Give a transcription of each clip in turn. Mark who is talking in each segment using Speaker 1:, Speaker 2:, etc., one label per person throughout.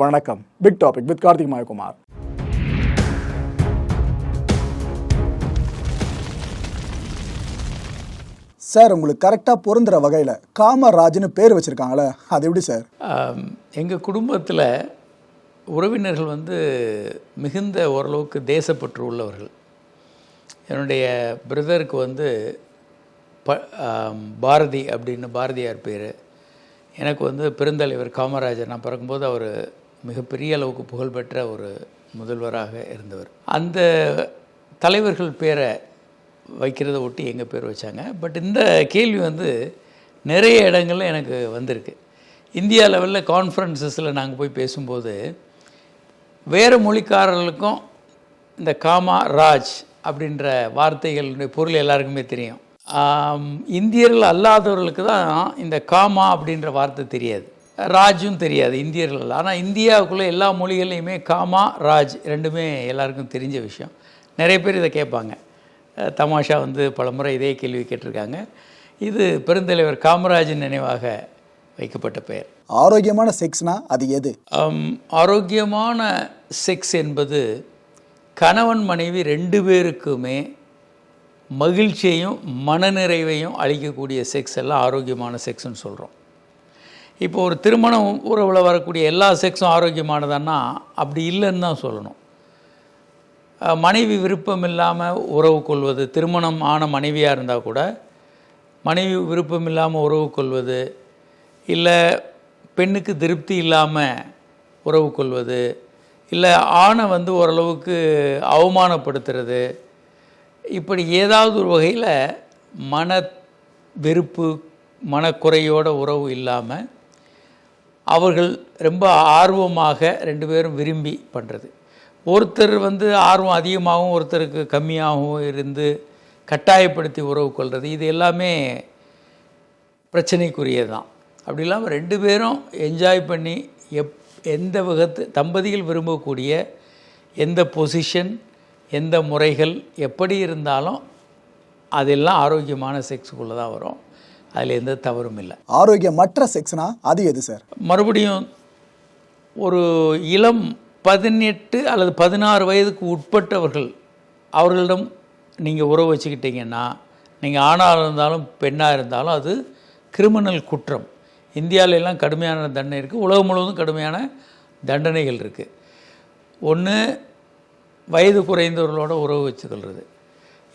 Speaker 1: வணக்கம். Big topic with Karthik Mayakumar. Sir உங்களுக்கு கரெக்டாக பொருந்துற வகையில் காமராஜ்னு பேர் வச்சுருக்காங்களே அது எப்படி சார்
Speaker 2: எங்கள் குடும்பத்தில் உறவினர்கள் வந்து மிகுந்த ஓரளவுக்கு தேசப்பற்று உள்ளவர்கள். என்னுடைய பிரதருக்கு வந்து ப பாரதி அப்படின்னு பாரதியார் பேர். எனக்கு வந்து பெருந்தலைவர் காமராஜர். நான் பிறக்கும்போது அவர் மிகப்பெரிய அளவுக்கு புகழ்பெற்ற ஒரு முதல்வராக இருந்தவர். அந்த தலைவர்கள் பேரை வைக்கிறத ஒட்டி எங்கள் பேர் வச்சாங்க. பட் இந்த கேள்வி வந்து நிறைய இடங்களில் எனக்கு வந்திருக்கு. இந்தியா லெவலில் கான்ஃபரன்சஸில் நாங்கள் போய் பேசும்போது வேறு மொழிக்காரர்களுக்கும் இந்த காமா ராஜ் அப்படின்ற வார்த்தைகளுடைய பொருள் எல்லாருக்குமே தெரியும். இந்தியர்கள் அல்லாதவர்களுக்கு தான் இந்த காமா அப்படின்ற வார்த்தை தெரியாது. ராஜும் தெரியாது இந்தியர்கள். ஆனால் இந்தியாவுக்குள்ளே எல்லா மொழிகள்லையுமே காமா ராஜ் ரெண்டுமே எல்லாருக்கும் தெரிஞ்ச விஷயம். நிறைய பேர் இதை கேட்பாங்க. தமாஷா வந்து பலமுறை இதே கேள்வி கேட்டிருக்காங்க. இது பெருந்தலைவர் காமராஜின் நினைவாக வைக்கப்பட்ட பெயர்.
Speaker 1: ஆரோக்கியமான செக்ஸ்னா அது எது?
Speaker 2: ஆரோக்கியமான செக்ஸ் என்பது கணவன் மனைவி ரெண்டு பேருக்குமே மகிழ்ச்சியையும் மனநிறைவையும் அளிக்கக்கூடிய செக்ஸ் எல்லாம் ஆரோக்கியமான செக்ஸ்னு சொல்கிறோம் இப்போ ஒரு திருமணம் உறவில் வரக்கூடிய எல்லா செக்ஸும் ஆரோக்கியமானதான்னா அப்படி இல்லைன்னு தான் சொல்லணும். மனைவி விருப்பம் இல்லாமல் உறவு கொள்வது திருமணம் ஆன மனைவியாக இருந்தால் கூட மனைவி விருப்பம் இல்லாமல் உறவு கொள்வது இல்லை பெண்ணுக்கு திருப்தி இல்லாமல் உறவு கொள்வது இல்லை ஆணை வந்து ஓரளவுக்கு அவமானப்படுத்துறது இப்படி ஏதாவது ஒரு வகையில் மன வெறுப்பு மனக்குறையோட உறவு இல்லாமல் அவர்கள் ரொம்ப ஆர்வமாக ரெண்டு பேரும் விரும்பி பண்ணுறது ஒருத்தர் வந்து ஆர்வம் அதிகமாகவும் ஒருத்தருக்கு கம்மியாகவும் இருந்து கட்டாயப்படுத்தி உறவு கொள்வது இது எல்லாமே பிரச்சனைக்குரியது தான் அப்படி இல்லாமல் ரெண்டு பேரும் என்ஜாய் பண்ணி எப் எந்த விதத்து தம்பதிகள் விரும்பக்கூடிய எந்த பொசிஷன் எந்த முறைகள் எப்படி இருந்தாலும் அதெல்லாம் ஆரோக்கியமான செக்ஸுக்குள்ளே தான் வரும். அதில் எந்த தவறும் இல்லை.
Speaker 1: ஆரோக்கியமற்ற செக்ஸ்னா அது எது சார்?
Speaker 2: மறுபடியும் ஒரு இளம் பதினெட்டு அல்லது பதினாறு வயதுக்கு உட்பட்டவர்கள் அவர்களிடம் நீங்கள் உறவு வச்சுக்கிட்டீங்கன்னா நீங்கள் ஆணாக இருந்தாலும் பெண்ணாக இருந்தாலும் அது கிரிமினல் குற்றம். இந்தியாவில எல்லாம் கடுமையான தண்டனை இருக்குது உலகம் முழுவதும் கடுமையான தண்டனைகள் இருக்குது ஒன்று வயது குறைந்தவர்களோட உறவு வச்சுக்கொள்வது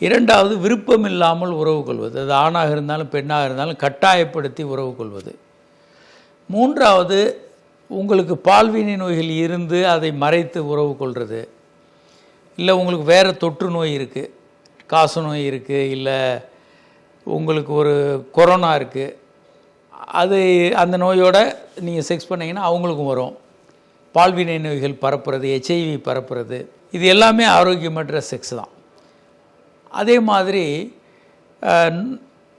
Speaker 2: இரண்டாவது விருப்பம் இல்லாமல் உறவு கொள்வது. அது ஆணாக இருந்தாலும் பெண்ணாக இருந்தாலும் கட்டாயப்படுத்தி உறவு கொள்வது. மூன்றாவது உங்களுக்கு பால்வினை நோய்கள் இருந்து அதை மறைத்து உறவு கொள்வது. இல்லை உங்களுக்கு வேறு தொற்று நோய் இருக்குது காசு நோய் இருக்குது இல்லை உங்களுக்கு ஒரு கொரோனா இருக்குது அது அந்த நோயோட நீங்கள் செக்ஸ் பண்ணீங்கன்னா அவங்களுக்கும் வரும். பால்வினை நோய்கள் பரப்புறது ஹெச்ஐவி பரப்புறது. இது எல்லாமே ஆரோக்கியமற்ற செக்ஸ் தான். அதே மாதிரி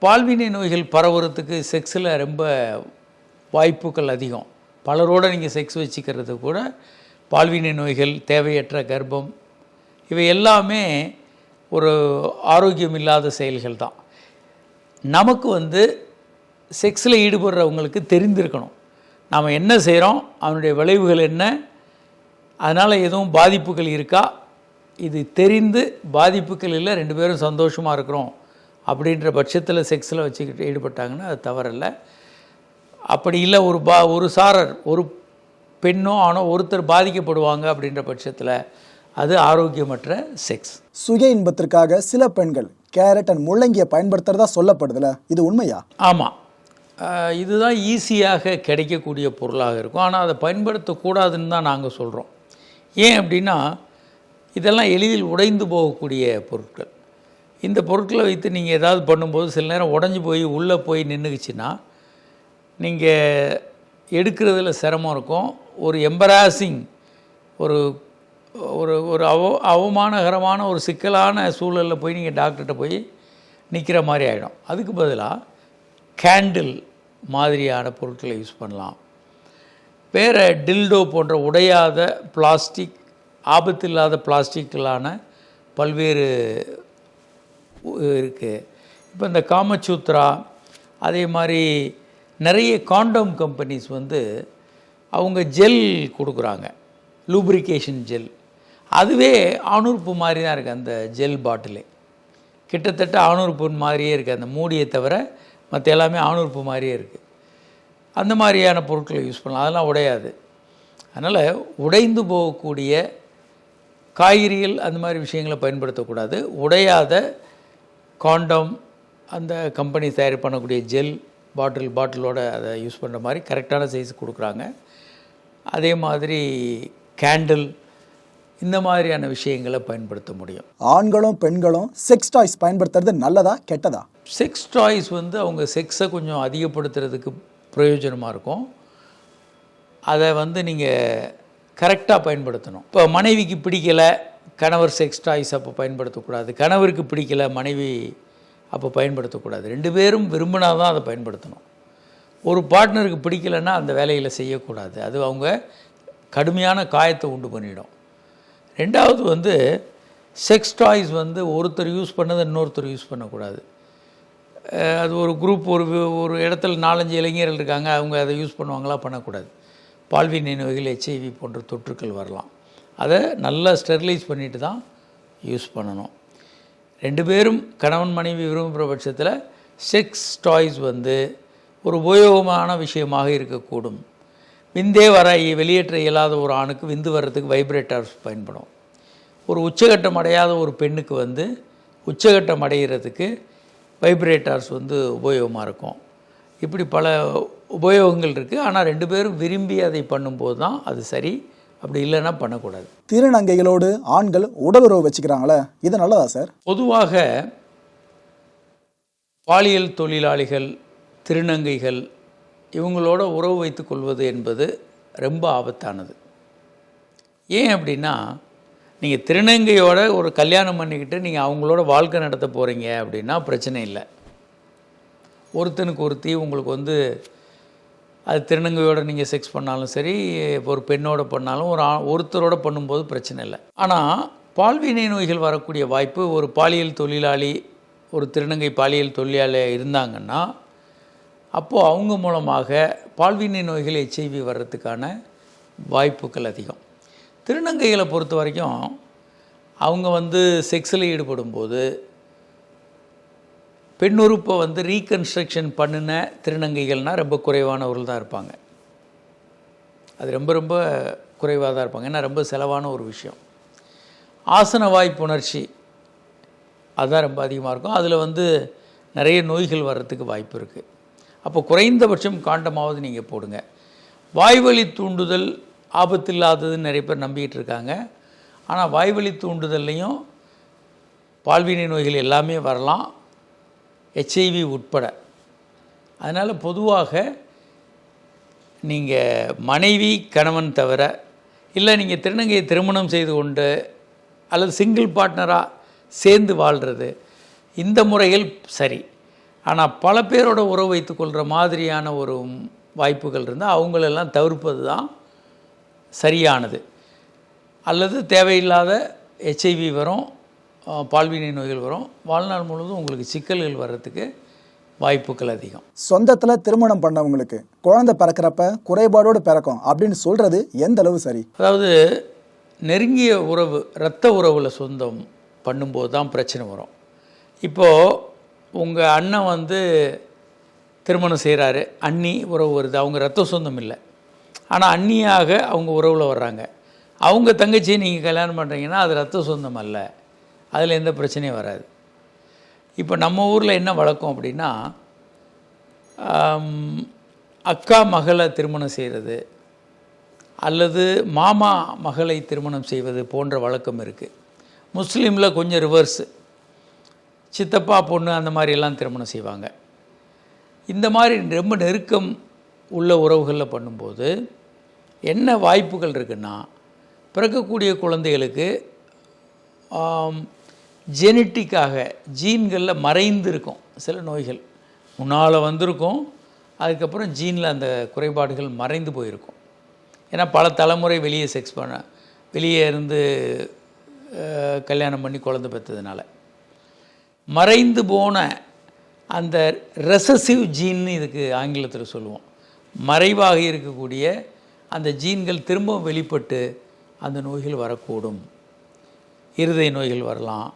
Speaker 2: பால்வினை நோய்கள் பரவுறதுக்கு செக்ஸில் ரொம்ப வாய்ப்புகள் அதிகம். பலரோடு நீங்கள் செக்ஸ் வச்சுக்கிறது கூட பால்வினை நோய்கள் தேவையற்ற கர்ப்பம் இவை எல்லாமே ஒரு ஆரோக்கியம் இல்லாத செயல்கள் தான். நமக்கு வந்து செக்ஸில் ஈடுபடுறவங்களுக்கு தெரிந்திருக்கணும். நாம் என்ன செய்கிறோம் அவனுடைய விளைவுகள் என்ன? அதனால் எதுவும் பாதிப்புகள் இருக்கா? இது தெரிந்து பாதிப்புகள் இல்லை ரெண்டு பேரும் சந்தோஷமாக இருக்கிறோம் அப்படின்ற பட்சத்தில் செக்ஸில் வச்சுக்கிட்டு ஈடுபட்டாங்கன்னா அது தவறல்ல. அப்படி இல்லை ஒரு பா ஒரு சாரர் ஒரு பெண்ணோ ஆணோ ஒருத்தர் பாதிக்கப்படுவாங்க அப்படின்ற பட்சத்தில் அது ஆரோக்கியமற்ற செக்ஸ்
Speaker 1: சுய இன்பத்திற்காக சில பெண்கள் கேரட் அண்ட் முள்ளங்கியை பயன்படுத்துறதா சொல்லப்படுதுல இது உண்மையா?
Speaker 2: ஆமாம் இதுதான் ஈஸியாக கிடைக்கக்கூடிய பொருளாக இருக்கும். ஆனால் அதை பயன்படுத்தக்கூடாதுன்னு தான் நாங்கள் சொல்கிறோம் ஏன் அப்படின்னா இதெல்லாம் எளிதில் உடைந்து போகக்கூடிய பொருட்கள். இந்த பொருட்களை வைத்து நீங்கள் ஏதாவது பண்ணும்போது சில நேரம் உடஞ்சி போய் உள்ளே போய் நின்றுக்குச்சுன்னா நீங்கள் எடுக்கிறதுல சிரமம் இருக்கும். ஒரு எம்பராசிங் ஒரு ஒரு ஒரு அவ அவமானகரமான ஒரு சிக்கலான சூழலில் போய் நீங்கள் டாக்டர்கிட்ட போய் நிற்கிற மாதிரி ஆகிடும் அதுக்கு பதிலாக கேண்டில் மாதிரியான பொருட்களை யூஸ் பண்ணலாம். வேறு டில்டோ போன்ற உடையாத பிளாஸ்டிக் ஆபத்தில்லாத பிளாஸ்டிக்கிலான பல்வேறு இருக்குது இப்போ இந்த காமசூத்ரா அதே மாதிரி நிறைய காண்டம் கம்பெனிஸ் வந்து அவங்க ஜெல் கொடுக்குறாங்க. Lubrication gel. அதுவே ஆணுறுப்பு மாதிரி தான் இருக்குது அந்த ஜெல் பாட்டிலே. கிட்டத்தட்ட ஆணுறுப்பு மாதிரியே இருக்குது அந்த மூடியை தவிர மற்ற எல்லாமே ஆணுறுப்பு மாதிரியே இருக்குது அந்த மாதிரியான பொருட்களை யூஸ் பண்ணலாம். அதெல்லாம் உடையாது. அதனால் உடைந்து போகக்கூடிய காய்கறிகள் அந்த மாதிரி விஷயங்களை பயன்படுத்தக்கூடாது. உடையாத காண்டம் அந்த கம்பெனி தயார் பண்ணக்கூடிய ஜெல் பாட்டில் பாட்டிலோட அதை யூஸ் பண்ணுற மாதிரி கரெக்டான சைஸ் கொடுக்குறாங்க. அதே மாதிரி கேண்டில் இந்த மாதிரியான விஷயங்களை பயன்படுத்த முடியும்.
Speaker 1: ஆண்களும் பெண்களும் செக்ஸ் டாய்ஸ் பயன்படுத்துறது நல்லதா கெட்டதா?
Speaker 2: செக்ஸ் டாய்ஸ் வந்து அவங்க செக்ஸை கொஞ்சம் அதிகப்படுத்துறதுக்கு பிரயோஜனமாக இருக்கும். அதை வந்து நீங்கள் கரெக்டாக பயன்படுத்தணும். இப்போ மனைவிக்கு பிடிக்கலை கணவர் செக்ஸ் டாய்ஸ் அப்போ பயன்படுத்தக்கூடாது. கணவருக்கு பிடிக்கலை மனைவி அப்போ பயன்படுத்தக்கூடாது. ரெண்டு பேரும் விரும்பினா தான் அதை பயன்படுத்தணும். ஒரு பார்ட்னருக்கு பிடிக்கலைன்னா அந்த வேலையில் செய்யக்கூடாது. அது அவங்க கடுமையான காயத்தை உண்டு பண்ணிடும். ரெண்டாவது வந்து செக்ஸ் டாய்ஸ் வந்து ஒருத்தர் யூஸ் பண்ணதை இன்னொருத்தர் யூஸ் பண்ணக்கூடாது. அது ஒரு குரூப் ஒரு ஒரு இடத்துல நாலஞ்சு இளைஞர்கள் இருக்காங்க அவங்க அதை யூஸ் பண்ணுவாங்களா பண்ணக்கூடாது. பால்வினை நோய்கள் ஹெச்ஐவி போன்ற தொற்றுக்கள் வரலாம். அதை நல்லா ஸ்டெர்லைஸ் பண்ணிட்டு தான் யூஸ் பண்ணணும். ரெண்டு பேரும் கணவன் மனைவி விரும்புகிற பட்சத்தில் செக்ஸ் டாய்ஸ் வந்து ஒரு உபயோகமான விஷயமாக இருக்கக்கூடும். விந்தே வர வெளியேற்ற இயலாத ஒரு ஆணுக்கு விந்து வர்றதுக்கு வைப்ரேட்டர்ஸ் பயன்படும். ஒரு உச்சகட்டம் அடையாத ஒரு பெண்ணுக்கு வந்து உச்சகட்டம் அடைகிறதுக்கு வைப்ரேட்டர்ஸ் வந்து உபயோகமாக இருக்கும். இப்படி பல உபயோகங்கள் இருக்குது ஆனால் ரெண்டு பேரும் விரும்பி அதை பண்ணும்போது தான் அது சரி. அப்படி இல்லைன்னா பண்ணக்கூடாது.
Speaker 1: திருநங்கைகளோடு ஆண்கள் உடலுறவு வச்சுக்கிறாங்களே இது நல்லதா சார்?
Speaker 2: பொதுவாக பாலியல் தொழிலாளிகள் திருநங்கைகள் இவங்களோட உறவு வைத்துக் கொள்வது என்பது ரொம்ப ஆபத்தானது. ஏன் அப்படின்னா நீங்கள் திருநங்கையோட ஒரு கல்யாணம் பண்ணிக்கிட்டு நீங்கள் அவங்களோட வாழ்க்கை நடத்த போகிறீங்க அப்படின்னா பிரச்சனை இல்லை. ஒருத்தனுக்கு ஒருத்தி உங்களுக்கு வந்து அது திருநங்கையோட நீங்கள் செக்ஸ் பண்ணாலும் சரி ஒரு பெண்ணோட பண்ணாலும் ஒரு ஆ- ஒருத்தரோட பண்ணும்போது பிரச்சனை இல்லை. ஆனால் பால்வினை நோய்கள் வரக்கூடிய வாய்ப்பு ஒரு பாலியல் தொழிலாளி ஒரு திருநங்கை பாலியல் தொழிலாளி இருந்தாங்கன்னா அப்போது அவங்க மூலமாக பால்வினை நோய்கள் ஹெச்ஐவி வர்றதுக்கான வாய்ப்புகள் அதிகம். திருநங்கைகளை பொறுத்த வரைக்கும் அவங்க வந்து செக்ஸில் ஈடுபடும்போது பெண்ணுறுப்பை வந்து ரீகன்ஸ்ட்ரக்ஷன் பண்ணின திருநங்கைகள்னால் ரொம்ப குறைவானவர்கள் தான் இருப்பாங்க. அது ரொம்ப ரொம்ப குறைவாக தான் இருப்பாங்க. ஏன்னா ரொம்ப செலவான ஒரு விஷயம். ஆசன வாய்ப்புணர்ச்சி அதுதான் ரொம்ப அதிகமாக இருக்கும். அதில் வந்து நிறைய நோய்கள் வர்றதுக்கு வாய்ப்பு இருக்குது அப்போ குறைந்தபட்சம் காண்டமாவது நீங்கள் போடுங்க. வாய்வழி தூண்டுதல் ஆபத்தில்லாததுன்னு நிறைய பேர் நம்பிக்கிட்டு இருக்காங்க. ஆனால் வாய்வழி தூண்டுதல்லையும் பால்வினை நோய்கள் எல்லாமே வரலாம். ஹெச்ஐவி உட்பட. அதனால் பொதுவாக நீங்கள் மனைவி கணவன் தவிர இல்லை நீங்கள் திருநங்கையை திருமணம் செய்து கொண்டு அல்லது சிங்கிள் பார்ட்னராக சேர்ந்து வாழ்கிறது இந்த முறைகள் சரி. ஆனால் பல பேரோட உறவு வைத்துக்கொள்கிற மாதிரியான ஒரு வாய்ப்புகள் இருந்தால் அவங்களெல்லாம் தவிர்ப்பது தான் சரியானது. அல்லது தேவையில்லாத ஹெச்ஐவி வரும் பால்வினை நோய்கள் வரும். வாழ்நாள் முழுவதும் உங்களுக்கு சிக்கல்கள் வர்றதுக்கு வாய்ப்புகள் அதிகம்.
Speaker 1: சொந்தத்துல திருமணம் பண்ணவங்களுக்கு குழந்தை பிறக்கிறப்ப குறைபாடோடு பிறக்கும் அப்படின்னு சொல்றது எந்த அளவு சரி?
Speaker 2: அதாவது நெருங்கிய உறவு இரத்த உறவில் சொந்தம் பண்ணும்போது தான் பிரச்சனை வரும். இப்போது உங்கள் அண்ணன் வந்து திருமணம் செய்கிறாரு அண்ணி உறவு வருது. அவங்க ரத்த சொந்தம் இல்லை. ஆனால் அண்ணியாக அவங்க உறவில் வர்றாங்க. அவங்க தங்கச்சியை நீங்கள் கல்யாணம் பண்ணுறீங்கன்னா அது ரத்த சொந்தம் அல்ல. அதில் எந்த பிரச்சனையும் வராது. இப்போ நம்ம ஊரில் என்ன வழக்கம் அப்படின்னா அக்கா மகளை திருமணம் செய்கிறது அல்லது மாமா மகளை திருமணம் செய்வது போன்ற வழக்கம் இருக்குது முஸ்லீமில் கொஞ்சம் ரிவர்ஸு சித்தப்பா பொண்ணு அந்த மாதிரியெல்லாம் திருமணம் செய்வாங்க. இந்த மாதிரி ரொம்ப நெருக்கம் உள்ள உறவுகளில் பண்ணும்போது என்ன வாய்ப்புகள் இருக்குன்னா பிறக்கக்கூடிய குழந்தைகளுக்கு ஜெனட்டிக்காக ஜீன்களில் மறைந்து இருக்கும் சில நோய்கள். முன்னால் வந்திருக்கும் அதுக்கப்புறம் ஜீனில் அந்த குறைபாடுகள் மறைந்து போயிருக்கும். ஏன்னா பல தலைமுறை வெளியே செக்ஸ் பண்ண வெளியே இருந்து கல்யாணம் பண்ணி குழந்த பெற்றதுனால. மறைந்து போன அந்த ரெசசிவ் ஜீன்னு இதுக்கு ஆங்கிலத்தில் சொல்லுவோம். மறைவாக இருக்கக்கூடிய அந்த ஜீன்கள் திரும்பவும் வெளிப்பட்டு அந்த நோய்கள் வரக்கூடும். இருதய நோய்கள் வரலாம்.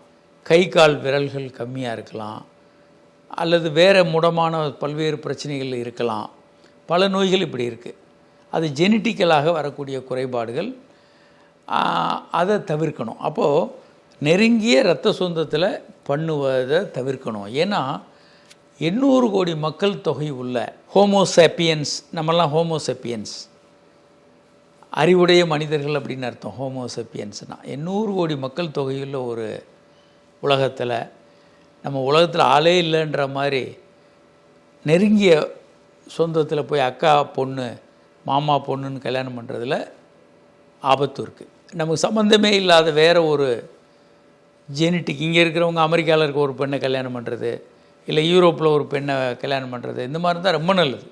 Speaker 2: கை கால் விரல்கள் கம்மியாக இருக்கலாம். அல்லது வேறு முடமான பல்வேறு பிரச்சனைகள் இருக்கலாம். பல நோய்கள் இப்படி இருக்குது அது ஜெனட்டிக்கலாக வரக்கூடிய குறைபாடுகள். அதை தவிர்க்கணும். அப்போது நெருங்கிய இரத்த சொந்தத்தில் பண்ணுவதை தவிர்க்கணும். ஏன்னா எண்ணூறு கோடி மக்கள் தொகை உள்ள ஹோமோசெப்பியன்ஸ் நம்மலாம் ஹோமோசெப்பியன்ஸ் அறிவுடைய மனிதர்கள் அப்படின்னு அர்த்தம் ஹோமோசெப்பியன்ஸ்னால் எண்ணூறு கோடி மக்கள் தொகையுள்ள ஒரு உலகத்தில் நம்ம உலகத்தில் ஆளே இல்லைன்ற மாதிரி நெருங்கிய சொந்தத்தில் போய் அக்கா பொண்ணு மாமா பொண்ணுன்னு கல்யாணம் பண்ணுறதுல ஆபத்து இருக்குது நமக்கு சம்மந்தமே இல்லாத வேறு ஒரு ஜெனிட்டிக் இங்கே இருக்கிறவங்க அமெரிக்காவில் இருக்க ஒரு பெண்ணை கல்யாணம் பண்ணுறது இல்லை யூரோப்பில் ஒரு பெண்ணை கல்யாணம் பண்ணுறது இந்த மாதிரி தான் ரொம்ப நல்லது.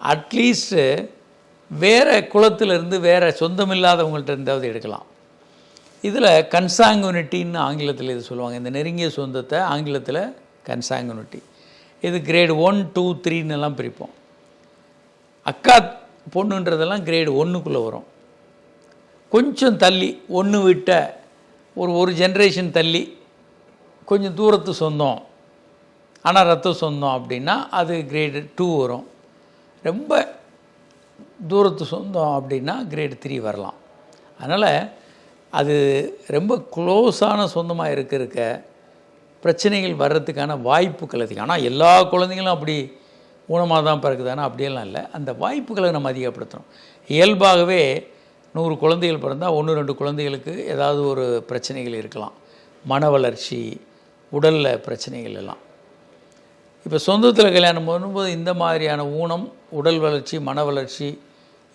Speaker 2: அட்லீஸ்ட்டு வேறு குலத்திலிருந்து வேறு சொந்தமில்லாதவங்கள்ட்ட இருந்தாவது எடுக்கலாம். இதில் கன்சாங்குனிட்டின்னு ஆங்கிலத்தில் இது சொல்லுவாங்க. இந்த நெருங்கிய சொந்தத்தை ஆங்கிலத்தில் கன்சாங்குனிட்டி. இது கிரேடு ஒன் டூ த்ரீன்னெல்லாம் பிரிப்போம். அக்கா பொண்ணுன்றதெல்லாம் கிரேடு ஒன்றுக்குள்ளே வரும். கொஞ்சம் தள்ளி ஒன்று விட்ட ஒரு ஒரு ஜென்ரேஷன் தள்ளி கொஞ்சம் தூரத்து சொந்தம். ஆனால் ரத்த சொந்தம் அப்படின்னா அது கிரேடு டூ வரும். ரொம்ப தூரத்து சொந்தம் அப்படின்னா கிரேடு த்ரீ வரலாம். அதனால் அது ரொம்ப க்ளோஸான சொந்தமாக இருக்க இருக்க பிரச்சனைகள் வர்றதுக்கான வாய்ப்புகள் அதிகம். ஆனால் எல்லா குழந்தைங்களும் அப்படி ஊனமாக தான் பிறக்குதானா அப்படியெல்லாம் இல்லை. அந்த வாய்ப்புகளை நம்ம அதிகப்படுத்தணும் இயல்பாகவே நூறு குழந்தைகள் பிறந்தால் ஒன்று ரெண்டு குழந்தைகளுக்கு ஏதாவது ஒரு பிரச்சனைகள் இருக்கலாம். மன வளர்ச்சி உடலில் பிரச்சனைகள் எல்லாம். இப்போ சொந்தத்தில் கல்யாணம் பண்ணும்போது இந்த மாதிரியான ஊனம் உடல் வளர்ச்சி மன வளர்ச்சி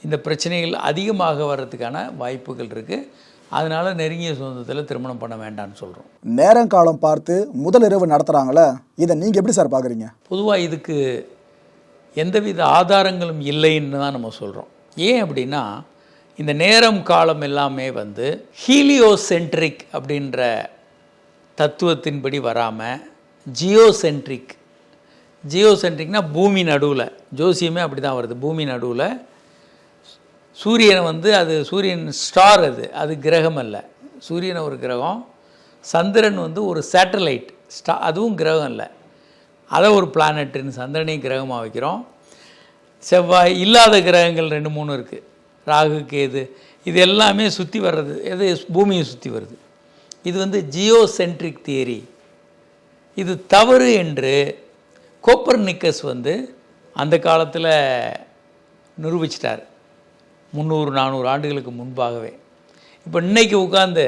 Speaker 2: இந்த பிரச்சனைகள் அதிகமாக வர்றதுக்கான வாய்ப்புகள் இருக்குது அதனால் நெருங்கிய சொந்தத்தில் திருமணம் பண்ண வேண்டாம்னு சொல்கிறோம்
Speaker 1: நேரம் காலம் பார்த்து முதல் இரவு நடத்துகிறாங்களே இதை நீங்கள் எப்படி சார் பார்க்குறீங்க
Speaker 2: பொதுவாக இதுக்கு எந்தவித ஆதாரங்களும் இல்லைன்னு தான் நம்ம சொல்கிறோம் ஏன் அப்படின்னா இந்த நேரம் காலம் எல்லாமே வந்து ஹீலியோசென்ட்ரிக் அப்படின்ற தத்துவத்தின்படி வராமல் ஜியோசென்ட்ரிக். ஜியோசென்ட்ரிக்னா பூமி நடுவில் ஜோசியமே அப்படி தான் வருது பூமி நடுவில் சூரியனை வந்து அது சூரியன் ஸ்டார் அது அது கிரகம் அல்ல. சூரியன் ஒரு கிரகம் சந்திரன் வந்து ஒரு சேட்டலைட் ஸ்டா அதுவும் கிரகம் இல்லை அதை ஒரு பிளானட்டுன்னு சந்திரனையும் கிரகமாக வைக்கிறோம். செவ்வாய் இல்லாத கிரகங்கள் ரெண்டு மூணு இருக்குது ராகு கேது இது எல்லாமே சுற்றி வர்றது எது பூமியை சுற்றி வருது. இது வந்து ஜியோ சென்ட்ரிக் தியரி. இது தவறு என்று கோப்பர் நிக்கஸ் வந்து அந்த காலத்தில் நிரூபிச்சிட்டார். முந்நூறு நானூறு ஆண்டுகளுக்கு முன்பாகவே. இப்போ இன்றைக்கி உட்காந்து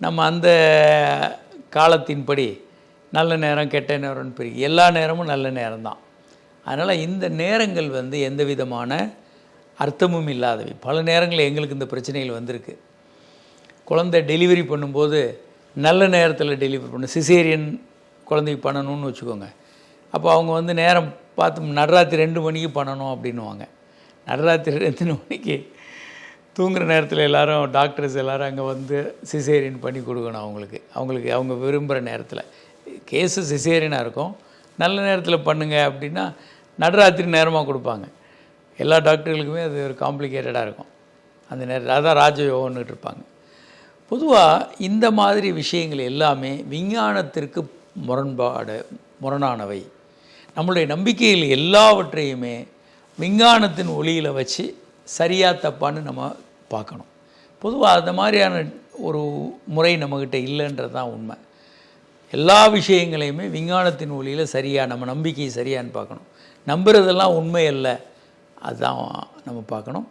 Speaker 2: நம்ம அந்த காலத்தின்படி நல்ல நேரம் கெட்ட நேரம்னு பிரிக்கு எல்லா நேரமும் நல்ல நேரம்தான். அதனால் இந்த நேரங்கள் வந்து எந்த விதமான அர்த்தமும் இல்லாதவை. பல நேரங்களில் எங்களுக்கு இந்த பிரச்சனைகள் வந்திருக்கு. குழந்தை டெலிவரி பண்ணும்போது நல்ல நேரத்தில் டெலிவரி பண்ணும் சிசேரியன் குழந்தைக்கு பண்ணணும்னு வச்சுக்கோங்க. அப்போ அவங்க வந்து நேரம் பார்த்து நடராத்திரி ரெண்டு மணிக்கு பண்ணணும் அப்படின்னுவாங்க. நடராத்திரி ரெண்டு மணிக்கு? தூங்குற நேரத்தில் எல்லோரும் டாக்டர்ஸ் எல்லோரும் அங்கே வந்து சிசேரியன் பண்ணி கொடுக்கணும் அவங்களுக்கு. அவங்களுக்கு அவங்க விரும்புகிற நேரத்தில். கேஸு சிசேரியனாக இருக்கும். நல்ல நேரத்தில் பண்ணுங்கள் அப்படின்னா நடுராத்திரி நேரமாக கொடுப்பாங்க. எல்லா டாக்டர்களுக்குமே அது ஒரு காம்ப்ளிகேட்டடாக இருக்கும். அந்த நேரத்தில் அதான் ராஜயோகம்னுட்டு இருப்பாங்க. பொதுவாக இந்த மாதிரி விஷயங்கள் எல்லாமே விஞ்ஞானத்திற்கு முரண்பாடு முரணானவை. நம்மளுடைய நம்பிக்கைகள் எல்லாவற்றையுமே விஞ்ஞானத்தின் ஒளியில் வச்சு சரியா தப்பான்னு நம்ம பார்க்கணும். பொதுவாக அந்த மாதிரியான ஒரு முறை நம்மக்கிட்ட இல்லைன்றது தான் உண்மை. எல்லா விஷயங்களையுமே விஞ்ஞானத்தின் ஒளியில் சரியாக நம்ம நம்பிக்கை சரியான்னு பார்க்கணும். நம்புறதெல்லாம் உண்மை இல்லை அதுதான் நம்ம பார்க்கணும்.